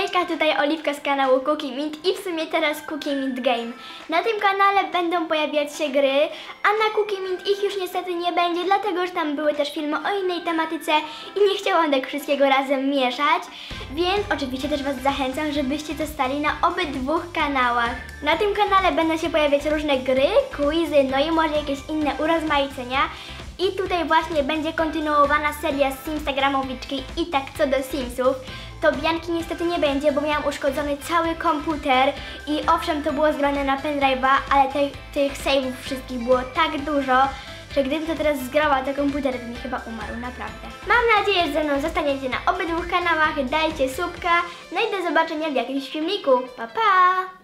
Hejka, tutaj Oliwka z kanału Cookie Mint i w sumie teraz Cookie Mint Game. Na tym kanale będą pojawiać się gry, a na Cookie Mint ich już niestety nie będzie, dlatego że tam były też filmy o innej tematyce i nie chciałam tak wszystkiego razem mieszać, więc oczywiście też Was zachęcam, żebyście zostali na obydwu kanałach. Na tym kanale będą się pojawiać różne gry, quizy, no i może jakieś inne urozmaicenia. I tutaj właśnie będzie kontynuowana seria z Instagramowiczki i tak co do Simsów. To Bianki niestety nie będzie, bo miałam uszkodzony cały komputer i owszem to było zgrane na pendrive'a, ale tych, tych save'ów wszystkich było tak dużo, że gdybym to teraz zgrała, to komputer by mi chyba umarł, naprawdę. Mam nadzieję, że ze mną zostaniecie na obydwu kanałach, dajcie subka, no i do zobaczenia w jakimś filmiku. Pa pa!